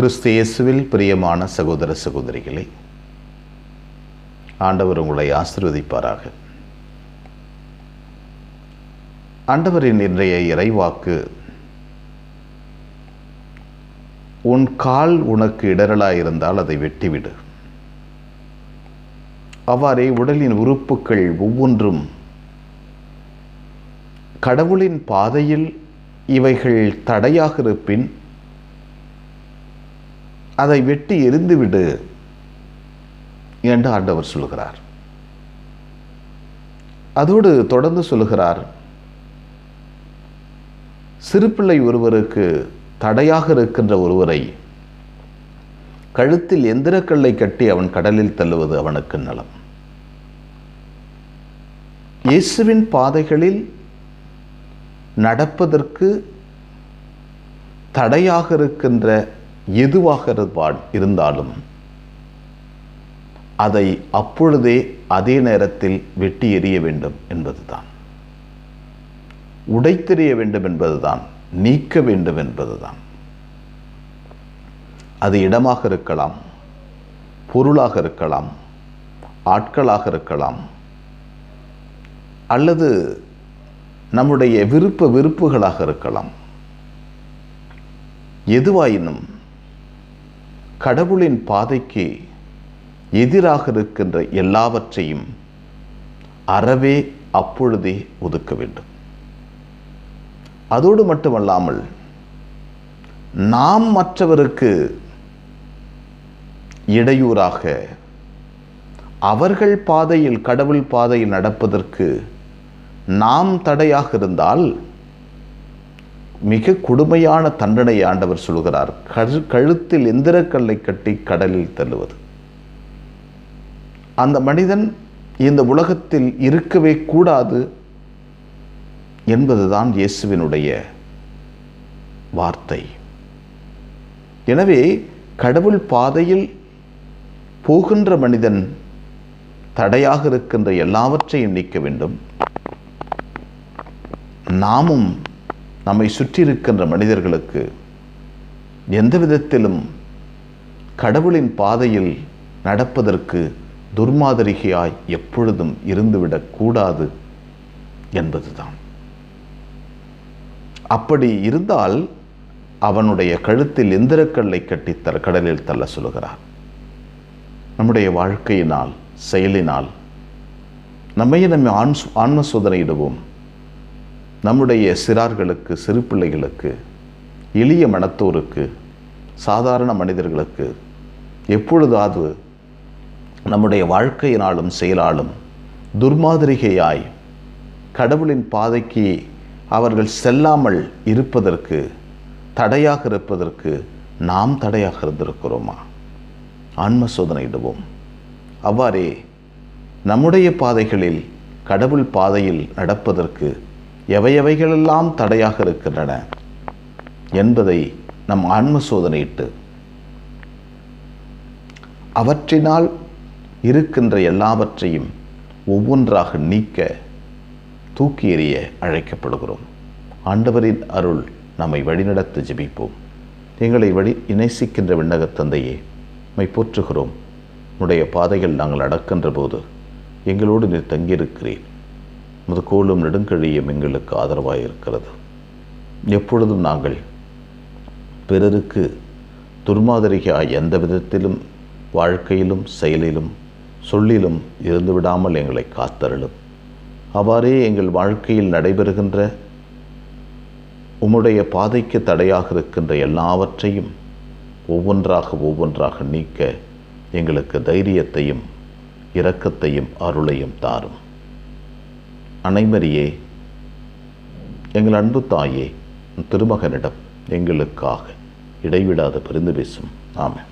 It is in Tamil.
கிறிஸ்து இயேசுவில் பிரியமான சகோதர சகோதரிகளே ஆண்டவர் உங்களை ஆசிர்வதிப்பாராக. ஆண்டவரின் இன்றைய இறைவாக்கு உன் கால் உனக்கு இடரலாயிருந்தால் அதை வெட்டிவிடு. அவ்வாறே உடலின் உறுப்புகள் ஒவ்வொன்றும் கடவுளின் பாதையில் இவைகள் தடையாக இருப்பின் அதை வெட்டி எரிந்துவிடு என்று ஆண்டவர் சொல்கிறார் அதோடு தொடர்ந்து சொல்கிறார் சிறுபிள்ளை ஒருவருக்கு தடையாக இருக்கின்ற ஒருவரை கழுத்தில் எந்திரக்கல்லை கட்டி அவன் கடலில் தள்ளுவது அவனுக்கு நலம். இயேசுவின் பாதைகளில் நடப்பதற்கு தடையாக இருக்கின்ற எதுவாக இருந்தாலும் அதை அப்பொழுதே அதே நேரத்தில் வெட்டி எறிய வேண்டும் என்பதுதான். உடைத்தெறிய வேண்டும் என்பதுதான் நீக்க வேண்டும் என்பதுதான். அது இடமாக இருக்கலாம் பொருளாக இருக்கலாம் ஆட்களாக இருக்கலாம் அல்லது நம்முடைய விருப்ப விருப்புகளாக இருக்கலாம். எதுவாயினும் கடவுளின் பாதைக்கு எதிராக இருக்கின்ற எல்லாவற்றையும் அறவே அப்பொழுதே ஒதுக்க வேண்டும். அதோடு மட்டுமல்லாமல் நாம் மற்றவருக்கு இடையூறாக அவர்கள் பாதையில் கடவுள் பாதையில் நடப்பதற்கு நாம் தடையாக இருந்தால் மிக கொடுமையான தண்டனை ஆண்டவர் சொல்கிறார் கழு கழுத்தில் எந்திரக்கல்லை கட்டி கடலில் தள்ளுவது. அந்த மனிதன் இந்த உலகத்தில் இருக்கவே கூடாது என்பதுதான் இயேசுவினுடைய வார்த்தை. எனவே கடவுள் பாதையில் போகின்ற மனிதன் தடையாக இருக்கின்ற எல்லாவற்றையும் நீக்க வேண்டும். நாமும் நம்மை சுற்றி இருக்கின்ற மனிதர்களுக்கு எந்த விதத்திலும் கடவுளின் பாதையில் நடப்பதற்கு துர்மாதிரிகையாய் எப்பொழுதும் இருந்துவிடக்கூடாது என்பதுதான். அப்படி இருந்தால் அவனுடைய கழுத்தில் எந்திரக்கல்லை கட்டி த கடலில் தள்ள சொல்கிறார் நம்முடைய வாழ்க்கையினால் செயலினால் நம்மையே நம்ம ஆண் ஆன்ம சோதனையிடுவோம் நம்முடைய சிறார்களுக்கு சிறு பிள்ளைகளுக்கு எளிய மனத்தோருக்கு சாதாரண மனிதர்களுக்கு எப்பொழுதாவது நம்முடைய வாழ்க்கையினாலும் செயலாலும் துர்மாதிரிகையாய் கடவுளின் பாதைக்கு அவர்கள் செல்லாமல் இருப்பதற்கு தடையாக இருப்பதற்கு நாம் தடையாக இருந்திருக்கிறோமா? ஆன்ம சோதனையிடுவோம் அவ்வாறே நம்முடைய பாதைகளில் கடவுள் பாதையில் நடப்பதற்கு எவையவைகளெல்லாம் தடையாக இருக்கின்றன என்பதை நம் ஆன்ம சோதனையிட்டு அவற்றினால் இருக்கின்ற எல்லாவற்றையும் ஒவ்வொன்றாக நீக்க தூக்கி எறிய அழைக்கப்படுகிறோம். ஆண்டவரின் அருள் நம்மை வழிநடத்த ஜெபிப்போம். எங்களை வழி இணைசிக்கின்ற விண்ணகத் தந்தையே மை போற்றுகிறோம். உடைய பாதைகள் நாங்கள் அடக்கின்ற போது எங்களோடு நீர் தங்கியிருக்கிறேன் முதுகோலும் நெடுங்கழியும் எங்களுக்கு ஆதரவாக இருக்கிறது எப்பொழுதும் நாங்கள் பிறருக்கு துர்மாதிரிகாய் எந்த விதத்திலும் வாழ்க்கையிலும் செயலிலும் சொல்லிலும் இருந்து விடாமல் எங்களை காத்தருளும். அவ்வாறே எங்கள் வாழ்க்கையில் நடைபெறுகின்ற உம்முடைய பாதைக்கு தடையாக இருக்கின்ற எல்லாவற்றையும் ஒவ்வொன்றாக ஒவ்வொன்றாக நீக்க எங்களுக்கு தைரியத்தையும் இரக்கத்தையும் அருளையும் தாரும். அனைவரையே எங்கள் அன்பு தாயே திருமகனிடம் எங்களுக்காக இடைவிடாத பிரிந்து பேசும். ஆமாம்